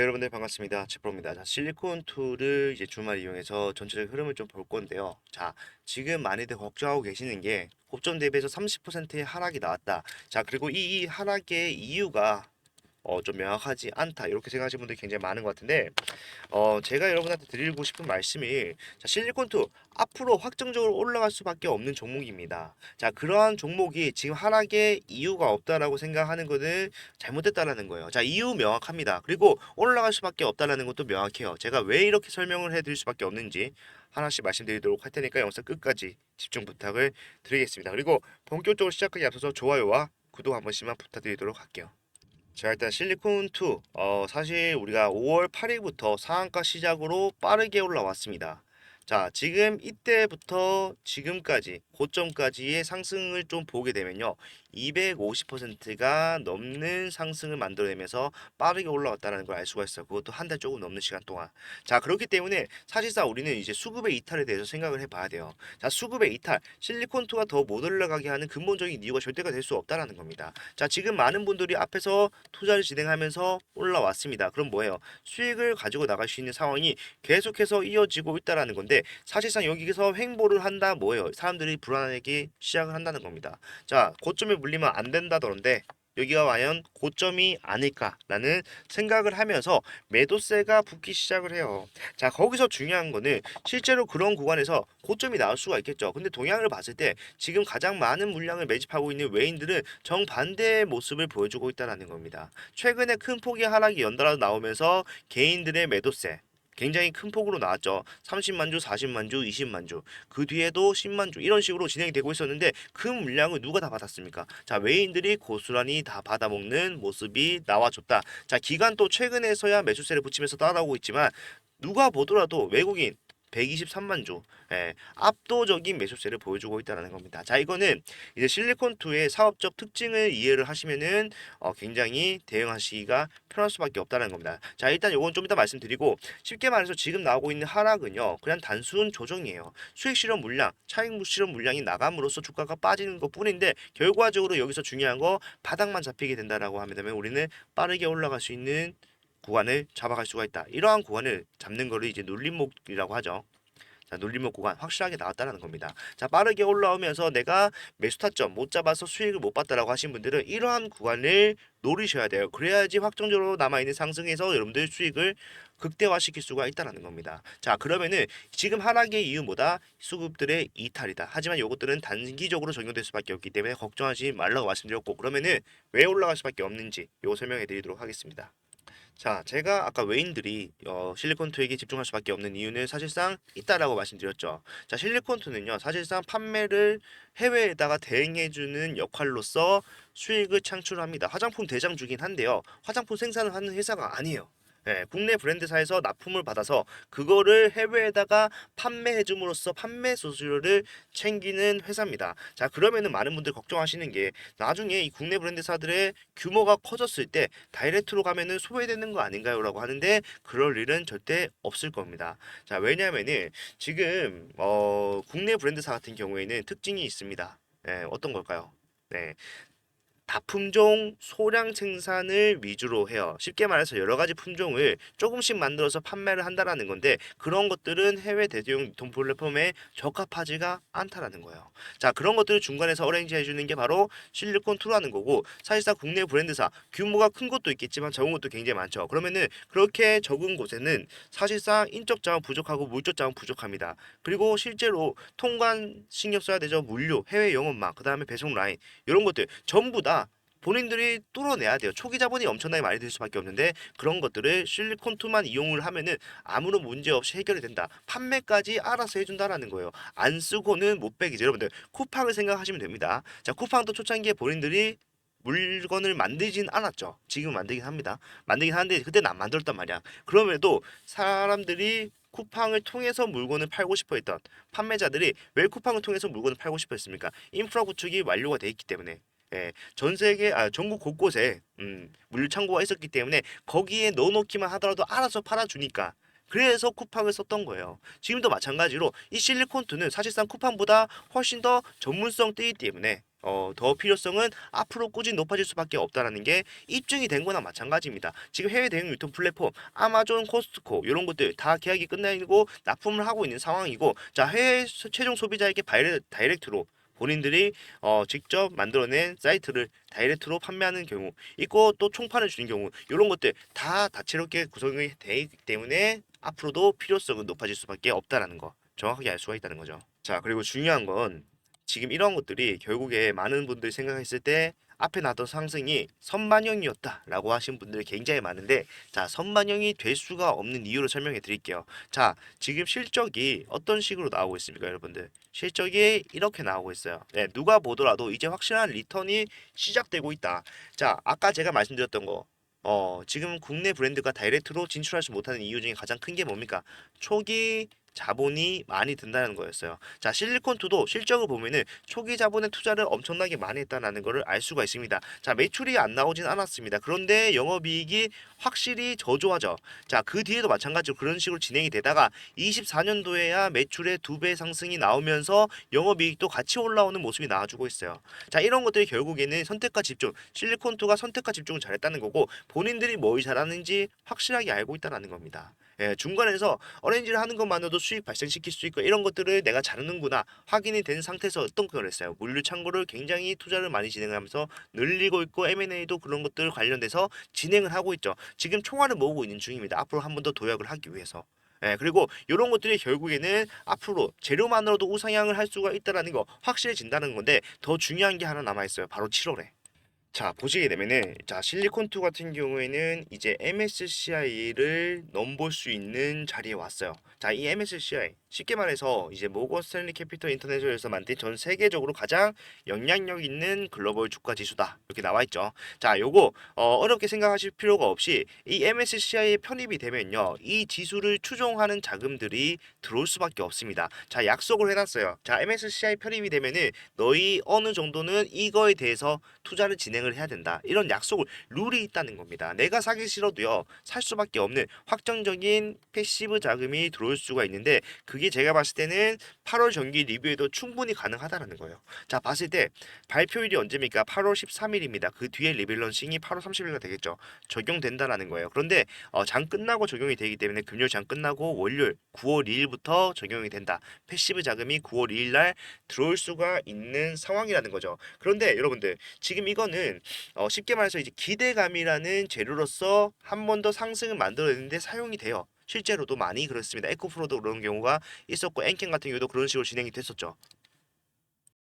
네, 여러분들 반갑습니다. 제프로입니다. 자, 실리콘 툴을 이제 주말 이용해서 전체적 흐름을 좀 볼 건데요. 자, 지금 많이들 걱정하고 계시는 게 고점 대비해서 30%의 하락이 나왔다. 자, 그리고 이, 이 하락의 이유가 어, 좀 명확하지 않다. 이렇게 생각하시는 분들이 굉장히 많은 것 같은데, 어, 제가 여러분한테 드리고 싶은 말씀이, 자, 실리콘2 앞으로 확정적으로 올라갈 수밖에 없는 종목입니다. 자, 그러한 종목이 지금 하락의 이유가 없다라고 생각하는 것은 잘못됐다라는 거예요. 자, 이유 명확합니다. 그리고 올라갈 수밖에 없다라는 것도 명확해요. 제가 왜 이렇게 설명을 해드릴 수밖에 없는지 하나씩 말씀드리도록 할 테니까 영상 끝까지 집중 부탁을 드리겠습니다. 그리고 본격적으로 시작하기 앞서서 좋아요와 구독 한 번씩만 부탁드리도록 할게요. 자 일단 실리콘2 어 사실 우리가 5월 8일부터 상한가 시작으로 빠르게 올라왔습니다. 자 지금 이때부터 지금까지 고점까지의 상승을 좀 보게 되면요 250%가 넘는 상승을 만들어내면서 빠르게 올라왔다는 걸 알 수가 있어요. 그것도 한 달 조금 넘는 시간 동안. 자 그렇기 때문에 사실상 우리는 이제 수급의 이탈에 대해서 생각을 해봐야 돼요. 자 수급의 이탈 실리콘2가 더 못 올라가게 하는 근본적인 이유가 절대가 될 수 없다라는 겁니다. 자 지금 많은 분들이 앞에서 투자를 진행하면서 올라왔습니다. 그럼 뭐예요? 수익을 가지고 나갈 수 있는 상황이 계속해서 이어지고 있다라는 건데 사실상 여기서 횡보를 한다 뭐예요 사람들이 불안하게 시작을 한다는 겁니다 자 고점에 물리면 안 된다던데 여기가 과연 고점이 아닐까라는 생각을 하면서 매도세가 붙기 시작을 해요. 자, 거기서 중요한 거는 실제로 그런 구간에서 고점이 나올 수가 있겠죠. 근데 동향을 봤을 때 지금 가장 많은 물량을 매집하고 있는 외인들은 정반대의 모습을 보여주고 있다는 겁니다. 최근에 큰 폭의 하락이 연달아 나오면서 개인들의 매도세 굉장히 큰 폭으로 나왔죠. 30만 주, 40만 주, 20만 주. 그 뒤에도 10만 주 이런 식으로 진행이 되고 있었는데 그 물량을 누가 다 받았습니까? 자, 외인들이 고스란히 다 받아먹는 모습이 나와줬다. 자, 기간 또 최근에서야 매수세를 붙이면서 따라오고 있지만 누가 보더라도 외국인 123만 주, 예, 압도적인 매수세를 보여주고 있다는 겁니다. 자, 이거는 이제 실리콘2의 사업적 특징을 이해를 하시면은 어, 굉장히 대응하시기가 편할 수밖에 없다는 겁니다. 자, 일단 요건 좀 이따 말씀드리고 쉽게 말해서 지금 나오고 있는 하락은요, 그냥 단순 조정이에요. 수익 실현 물량, 차익 실현 물량이 나감으로써 주가가 빠지는 것 뿐인데 결과적으로 여기서 중요한 거 바닥만 잡히게 된다라고 하면 우리는 빠르게 올라갈 수 있는 구간을 잡아갈 수가 있다. 이러한 구간을 잡는 거를 이제 눌림목이라고 하죠. 자, 눌림목 구간 확실하게 나왔다는 겁니다. 자, 빠르게 올라오면서 내가 매수 타점 못 잡아서 수익을 못 봤다라고 하신 분들은 이러한 구간을 노리셔야 돼요. 그래야지 확정적으로 남아있는 상승에서 여러분들 수익을 극대화시킬 수가 있다는 겁니다. 자, 그러면은 지금 하락의 이유보다 수급들의 이탈이다. 하지만 이것들은 단기적으로 적용될 수밖에 없기 때문에 걱정하지 말라고 말씀드렸고 그러면은 왜 올라갈 수밖에 없는지 이거 설명해 드리도록 하겠습니다. 자, 제가 아까 외인들이 어, 실리콘 투에게 집중할 수밖에 없는 이유는 사실상 있다라고 말씀드렸죠. 자, 실리콘 투는요, 사실상 판매를 해외에다가 대행해주는 역할로서 수익을 창출합니다. 화장품 대장주긴 한데요, 화장품 생산을 하는 회사가 아니에요. 예, 국내 브랜드사에서 납품을 받아서 그거를 해외에다가 판매해줌으로써 판매 수수료를 챙기는 회사입니다. 자 그러면은 많은 분들 걱정하시는 게 나중에 이 국내 브랜드사들의 규모가 커졌을 때 다이렉트로 가면은 소외되는 거 아닌가요라고 하는데 그럴 일은 절대 없을 겁니다. 자 왜냐하면은 지금 어, 국내 브랜드사 같은 경우에는 특징이 있습니다. 예, 어떤 걸까요? 네. 다 품종 소량 생산을 위주로 해요. 쉽게 말해서 여러 가지 품종을 조금씩 만들어서 판매를 한다라는 건데 그런 것들은 해외 대중 유통 플랫폼에 적합하지가 않다라는 거예요. 자 그런 것들을 중간에서 어레인지 해주는 게 바로 실리콘 투라는 거고 사실상 국내 브랜드사 규모가 큰 것도 있겠지만 적은 것도 굉장히 많죠. 그러면은 그렇게 적은 곳에는 사실상 인적 자원 부족하고 물적 자원 부족합니다. 그리고 실제로 통관 신경 써야 되죠. 물류, 해외 영업망, 그 다음에 배송 라인 이런 것들 전부 다 본인들이 뚫어내야 돼요. 초기 자본이 엄청나게 많이 들 수밖에 없는데 그런 것들을 실리콘2만 이용을 하면은 아무런 문제 없이 해결이 된다. 판매까지 알아서 해준다라는 거예요. 안 쓰고는 못 빼기죠. 여러분들 쿠팡을 생각하시면 됩니다. 자 쿠팡도 초창기에 본인들이 물건을 만들진 않았죠. 지금 만들긴 합니다. 만들긴 하는데 그때는 안 만들었단 말이야. 그럼에도 사람들이 쿠팡을 통해서 물건을 팔고 싶어 했던 판매자들이 왜 쿠팡을 통해서 물건을 팔고 싶어 했습니까? 인프라 구축이 완료가 돼 있기 때문에 예, 전 세계 아 전국 곳곳에 음, 물류 창고가 있었기 때문에 거기에 넣어놓기만 하더라도 알아서 팔아주니까 그래서 쿠팡을 썼던 거예요. 지금도 마찬가지로 이 실리콘2는 사실상 쿠팡보다 훨씬 더 전문성 뜨기 때문에 어, 더 필요성은 앞으로 꾸준히 높아질 수밖에 없다라는 게 입증이 된 거나 마찬가지입니다. 지금 해외 대형 유통 플랫폼 아마존, 코스트코 이런 것들 다 계약이 끝나고 납품을 하고 있는 상황이고 자 해외 소- 최종 소비자에게 바이레, 다이렉트로 본인들이 어, 직접 만들어낸 사이트를 다이렉트로 판매하는 경우 있고 또 총판을 주는 경우 이런 것들 다 다채롭게 구성이 되어 있기 때문에 앞으로도 필요성은 높아질 수밖에 없다라는 거 정확하게 알 수가 있다는 거죠. 자 그리고 중요한 건 지금 이런 것들이 결국에 많은 분들이 생각했을 때 앞에 나왔던 상승이 선반영이었다라고 하신 분들이 굉장히 많은데 자 선반영이 될 수가 없는 이유를 설명해 드릴게요. 자 지금 실적이 어떤 식으로 나오고 있습니까 여러분들? 실적이 이렇게 나오고 있어요. 네, 누가 보더라도 이제 확실한 리턴이 시작되고 있다. 자 아까 제가 말씀드렸던 거 어, 지금 국내 브랜드가 다이렉트로 진출할 수 못하는 이유 중에 가장 큰 게 뭡니까? 초기 자본이 많이 든다는 거였어요. 자, 실리콘투도 실적을 보면은 초기 자본의 투자를 엄청나게 많이 했다는 것을 알 수가 있습니다. 자, 매출이 안 나오진 않았습니다. 그런데 영업이익이 확실히 저조하죠. 자, 그 뒤에도 마찬가지로 그런 식으로 진행이 되다가 24년도에야 매출의 두 배 상승이 나오면서 영업이익도 같이 올라오는 모습이 나와주고 있어요. 자, 이런 것들이 결국에는 선택과 집중, 실리콘투가 선택과 집중을 잘했다는 거고 본인들이 뭘 잘하는지 확실하게 알고 있다는 겁니다. 예, 중간에서 어레인지를 하는 것만으로도 수익 발생시킬 수 있고 이런 것들을 내가 잘하는구나 확인이 된 상태에서 어떤 걸 했어요. 물류 창고를 굉장히 투자를 많이 진행하면서 늘리고 있고 M&A도 그런 것들 관련돼서 진행을 하고 있죠. 지금 총알을 모으고 있는 중입니다. 앞으로 한 번 더 도약을 하기 위해서. 예, 그리고 이런 것들이 결국에는 앞으로 재료만으로도 우상향을 할 수가 있다라는 거 확실해진다는 건데 더 중요한 게 하나 남아 있어요. 바로 7월에. 자 보시게 되면은 자 실리콘2 같은 경우에는 이제 MSCI를 넘볼 수 있는 자리에 왔어요. 자 이 MSCI 쉽게 말해서 이제 모건 스탠리 캐피털 인터내셔널에서 만든 전 세계적으로 가장 영향력 있는 글로벌 주가 지수다 이렇게 나와 있죠. 자 요거 어, 어렵게 생각하실 필요가 없이 이 MSCI에 편입이 되면요 이 지수를 추종하는 자금들이 들어올 수밖에 없습니다. 자 약속을 해놨어요. 자 MSCI 편입이 되면은 너희 어느 정도는 이거에 대해서 투자를 진행을 해야 된다. 이런 약속을 룰이 있다는 겁니다. 내가 사기 싫어도요 살 수밖에 없는 확정적인 패시브 자금이 들어올 수가 있는데 그게 제가 봤을 때는 8월 정기 리뷰에도 충분히 가능하다라는 거예요. 자 봤을 때 발표일이 언제입니까? 8월 13일입니다. 그 뒤에 리밸런싱이 8월 30일가 되겠죠. 적용된다라는 거예요. 그런데 어, 장 끝나고 적용이 되기 때문에 금요일 장 끝나고 월요일 9월 2일부터 적용이 된다. 패시브 자금이 9월 2일 날 들어올 수가 있는 상황이라는 거죠. 그런데 여러분들 지금 이거는 어, 쉽게 말해서 이제 기대감이라는 재료로서 한 번 더 상승을 만들어내는데 사용이 돼요. 실제로도 많이 그렇습니다. 에코프로도 그런 경우가 있었고 엔캔 같은 경우도 그런 식으로 진행이 됐었죠.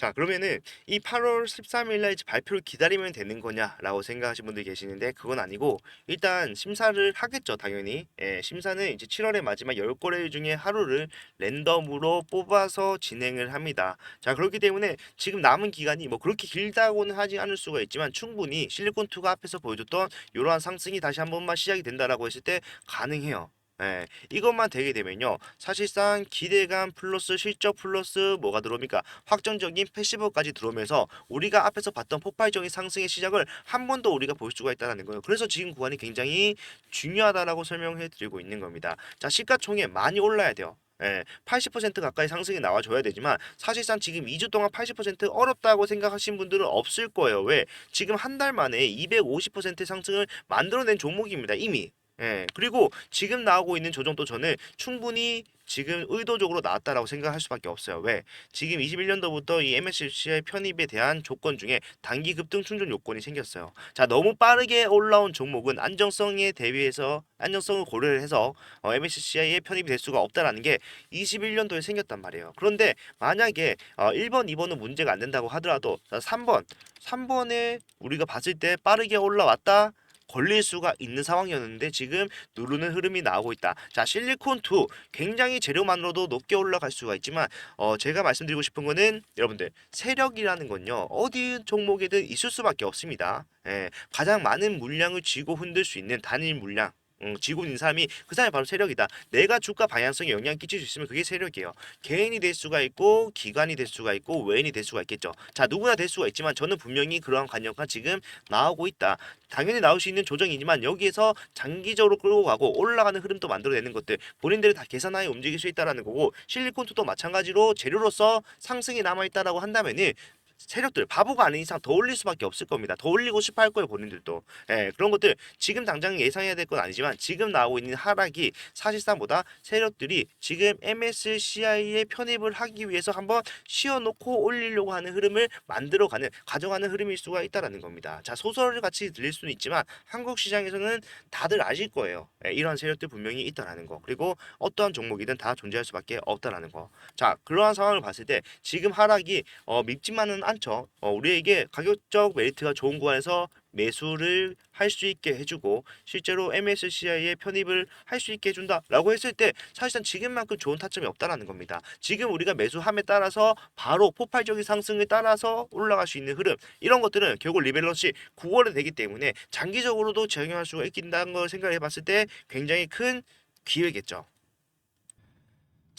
자 그러면은 이 8월 13일 날 이제 발표를 기다리면 되는 거냐라고 생각하시는 분들이 계시는데 그건 아니고 일단 심사를 하겠죠 당연히. 예, 심사는 이제 7월의 마지막 10거래 중에 하루를 랜덤으로 뽑아서 진행을 합니다. 자 그렇기 때문에 지금 남은 기간이 뭐 그렇게 길다고는 하지 않을 수가 있지만 충분히 실리콘2가 앞에서 보여줬던 이러한 상승이 다시 한 번만 시작이 된다라고 했을 때 가능해요 예, 이것만 되게 되면요. 사실상 기대감 플러스 실적 플러스 뭐가 들어옵니까? 확정적인 패시브까지 들어오면서 우리가 앞에서 봤던 폭발적인 상승의 시작을 한 번 더 우리가 볼 수가 있다는 거예요. 그래서 지금 구간이 굉장히 중요하다라고 설명해 드리고 있는 겁니다. 자, 시가총액 많이 올라야 돼요. 예, 80% 가까이 상승이 나와줘야 되지만 사실상 지금 2주 동안 80% 어렵다고 생각하신 분들은 없을 거예요. 왜? 지금 한 달 만에 250% 상승을 만들어낸 종목입니다. 이미. 예, 그리고 지금 나오고 있는 조정도 저는 충분히 지금 의도적으로 나왔다라고 생각할 수밖에 없어요. 왜? 지금 21년도부터 이 MSCI 편입에 대한 조건 중에 단기 급등 충전 요건이 생겼어요. 자, 너무 빠르게 올라온 종목은 안정성에 대비해서 안정성을 고려를 해서 어, MSCI에 편입이 될 수가 없다라는 게 21년도에 생겼단 말이에요. 그런데 만약에 어, 1번, 2번은 문제가 안 된다고 하더라도 자, 3번, 3번에 우리가 봤을 때 빠르게 올라왔다. 걸릴 수가 있는 상황이었는데 지금 누르는 흐름이 나오고 있다. 자, 실리콘2 굉장히 재료만으로도 높게 올라갈 수가 있지만 어, 제가 말씀드리고 싶은 거는 여러분들 세력이라는 건요. 어디 종목에든 있을 수밖에 없습니다. 예, 가장 많은 물량을 쥐고 흔들 수 있는 단일 물량 음, 있는 사람이 그 사람이 바로 세력이다. 내가 주가 방향성에 영향 끼칠 수 있으면 그게 세력이에요. 개인이 될 수가 있고 기관이 될 수가 있고 외인이 될 수가 있겠죠. 자 누구나 될 수가 있지만 저는 분명히 그러한 관념과 지금 나오고 있다. 당연히 나올 수 있는 조정이지만 여기에서 장기적으로 끌고 가고 올라가는 흐름도 만들어내는 것들 본인들이 다 계산하에 움직일 수 있다라는 거고 실리콘투도 마찬가지로 재료로서 상승이 남아 있다라고 한다면은 세력들 바보가 아닌 이상 더 올릴 수밖에 없을 겁니다. 더 올리고 싶어 할 거예요 본인들도. 예, 그런 것들 지금 당장 예상해야 될 건 아니지만 지금 나오고 있는 하락이 사실상보다 세력들이 지금 MSCI에 편입을 하기 위해서 한번 씌워놓고 올리려고 하는 흐름을 만들어가는 가져가는 흐름일 수가 있다라는 겁니다. 자 소설을 같이 들릴 수는 있지만 한국 시장에서는 다들 아실 거예요. 예, 이러한 세력들 분명히 있다라는 거. 그리고 어떠한 종목이든 다 존재할 수밖에 없다라는 거. 자 그러한 상황을 봤을 때 지금 하락이 어, 밉지만은 않죠. 어, 우리에게 가격적 메리트가 좋은 구간에서 매수를 할 수 있게 해주고 실제로 MSCI에 편입을 할 수 있게 해준다라고 했을 때 사실상 지금만큼 좋은 타점이 없다라는 겁니다. 지금 우리가 매수함에 따라서 바로 폭발적인 상승에 따라서 올라갈 수 있는 흐름 이런 것들은 결국 리밸런스 9월에 되기 때문에 장기적으로도 적용할 수가 있다는 걸 생각해 봤을 때 굉장히 큰 기회겠죠.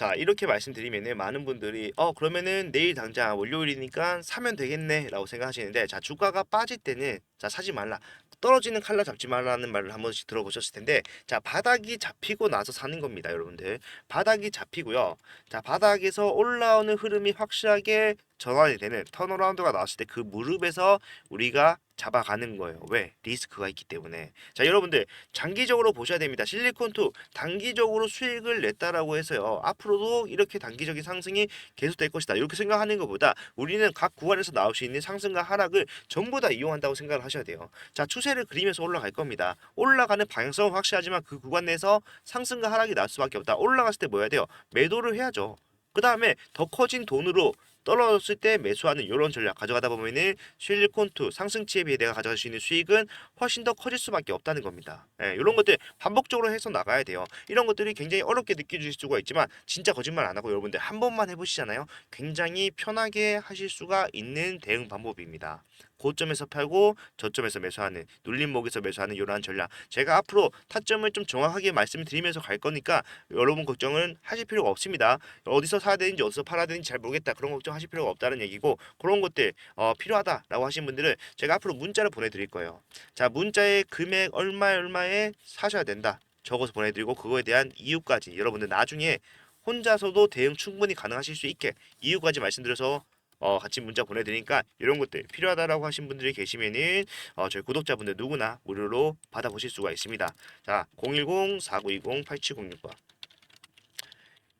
자 이렇게 말씀드리면은 많은 분들이 어 그러면은 내일 당장 월요일이니까 사면 되겠네라고 생각하시는데 자 주가가 빠질 때는 자 사지 말라. 떨어지는 칼라 잡지 말라는 말을 한 번씩 들어보셨을 텐데 자 바닥이 잡히고 나서 사는 겁니다 여러분들. 바닥이 잡히고요. 자 바닥에서 올라오는 흐름이 확실하게 전환이 되는 턴어라운드가 나왔을 때 그 무릎에서 우리가 잡아가는 거예요. 왜? 리스크가 있기 때문에. 자, 여러분들 장기적으로 보셔야 됩니다. 실리콘2 단기적으로 수익을 냈다라고 해서요. 앞으로도 이렇게 단기적인 상승이 계속될 것이다. 이렇게 생각하는 것보다 우리는 각 구간에서 나올 수 있는 상승과 하락을 전부 다 이용한다고 생각을 하셔야 돼요. 자, 추세를 그리면서 올라갈 겁니다. 올라가는 방향성은 확실하지만 그 구간 내에서 상승과 하락이 날 수밖에 없다. 올라갔을 때 뭐 해야 돼요? 매도를 해야죠. 그 다음에 더 커진 돈으로 떨어졌을 때 매수하는 이런 전략 가져가다 보면은 실리콘2 상승치에 비해 내가 가져갈 수 있는 수익은 훨씬 더 커질 수밖에 없다는 겁니다. 예, 이런 것들 반복적으로 해서 나가야 돼요. 이런 것들이 굉장히 어렵게 느껴질 수가 있지만 진짜 거짓말 안 하고 여러분들 한 번만 해보시잖아요. 굉장히 편하게 하실 수가 있는 대응 방법입니다. 고점에서 팔고 저점에서 매수하는 눌림목에서 매수하는 이러한 전략. 제가 앞으로 타점을 좀 정확하게 말씀을 드리면서 갈 거니까 여러분 걱정은 하실 필요가 없습니다. 어디서 사야 되는지 어디서 팔아야 되는지 잘 모르겠다. 그런 걱정 하실 필요가 없다는 얘기고 그런 것들 어, 필요하다라고 하신 분들은 제가 앞으로 문자를 보내드릴 거예요. 자 문자에 금액 얼마 얼마에 사셔야 된다. 적어서 보내드리고 그거에 대한 이유까지 여러분들 나중에 혼자서도 대응 충분히 가능하실 수 있게 이유까지 말씀드려서 어, 같이 문자 보내드리니까 이런 것들 필요하다라고 하신 분들이 계시면은 어, 저희 구독자분들 누구나 무료로 받아보실 수가 있습니다. 자, 010-4920-8706번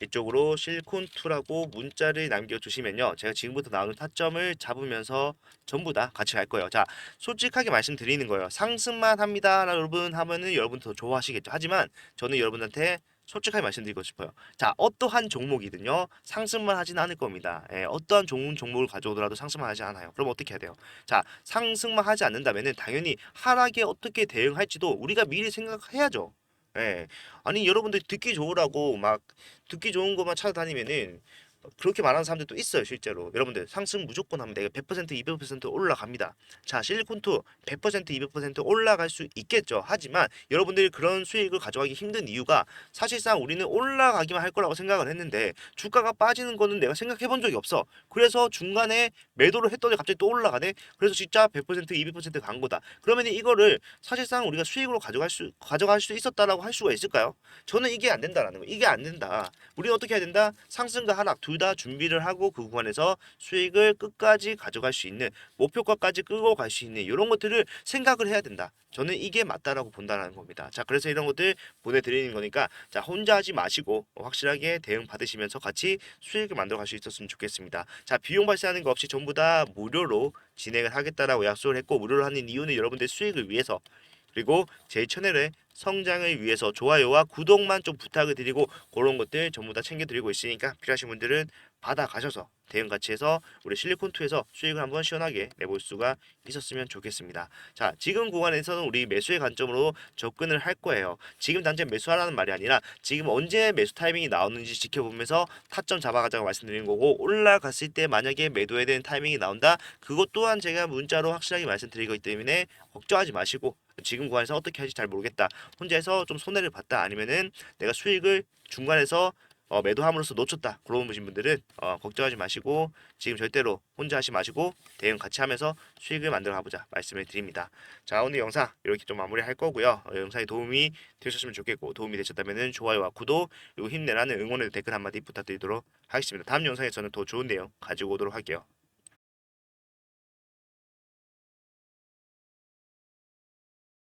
이쪽으로 실콘2라고 문자를 남겨주시면요. 제가 지금부터 나오는 타점을 잡으면서 전부 다 같이 갈 거예요. 자, 솔직하게 말씀드리는 거예요. 상승만 합니다. 여러분 하면은 여러분 더 좋아하시겠죠. 하지만 저는 여러분한테 솔직하게 말씀드리고 싶어요. 자, 어떠한 종목이든요. 상승만 하지는 않을 겁니다. 예, 어떠한 좋은 종목을 가져오더라도 상승만 하지 않아요. 그럼 어떻게 해야 돼요? 자, 상승만 하지 않는다면은 당연히 하락에 어떻게 대응할지도 우리가 미리 생각해야죠. 예. 아니 여러분들 듣기 좋으라고 막 듣기 좋은 것만 찾아다니면은 그렇게 말하는 사람들도 있어요 실제로. 여러분들 상승 무조건 내가 100% 200% 올라갑니다. 자 실리콘2 100% 200% 올라갈 수 있겠죠. 하지만 여러분들이 그런 수익을 가져가기 힘든 이유가 사실상 우리는 올라가기만 할 거라고 생각을 했는데 주가가 빠지는 거는 내가 생각해 본 적이 없어. 그래서 중간에 매도를 했더니 갑자기 또 올라가네? 그래서 진짜 100% 200%간 거다. 그러면 이거를 사실상 우리가 수익으로 가져갈 수 가져갈 수 있었다라고 할 수가 있을까요? 저는 이게 안 된다라는 거 이게 안 된다. 우리는 어떻게 해야 된다? 상승과 하락 둘 다 준비를 하고 그 구간에서 수익을 끝까지 가져갈 수 있는 목표가까지 끌고 갈 수 있는 이런 것들을 생각을 해야 된다. 저는 이게 맞다라고 본다는 겁니다. 자, 그래서 이런 것들 보내드리는 거니까 자 혼자 하지 마시고 확실하게 대응 받으시면서 같이 수익을 만들어 갈 수 있었으면 좋겠습니다. 자, 비용 발생하는 거 없이 전부 다 무료로 진행을 하겠다라고 약속을 했고 무료로 하는 이유는 여러분들 수익을 위해서 그리고 제 채널의 성장을 위해서 좋아요와 구독만 좀 부탁을 드리고 그런 것들 전부 다 챙겨드리고 있으니까 필요하신 분들은 받아가셔서 대응 같이 해서 우리 실리콘2에서 수익을 한번 시원하게 내볼 수가 있었으면 좋겠습니다. 자, 지금 구간에서는 우리 매수의 관점으로 접근을 할 거예요. 지금 당장 매수하라는 말이 아니라 지금 언제 매수 타이밍이 나오는지 지켜보면서 타점 잡아가자고 말씀드린 거고 올라갔을 때 만약에 매도해야 되는 타이밍이 나온다. 그것 또한 제가 문자로 확실하게 말씀드리기 때문에 걱정하지 마시고 지금 구간에서 어떻게 할지 잘 모르겠다. 혼자 해서 좀 손해를 봤다. 아니면은 내가 수익을 중간에서 어, 매도함으로써 놓쳤다. 그런 분신 분들은 어, 걱정하지 마시고 지금 절대로 혼자 하지 마시고 대응 같이 하면서 수익을 만들어 가보자 말씀을 드립니다. 자 오늘 영상 이렇게 좀 마무리할 거고요. 어, 영상이 도움이 되셨으면 좋겠고 도움이 되셨다면 좋아요와 구독 그리고 힘내라는 응원의 댓글 한마디 부탁드리도록 하겠습니다. 다음 영상에서는 더 좋은 내용 가지고 오도록 할게요.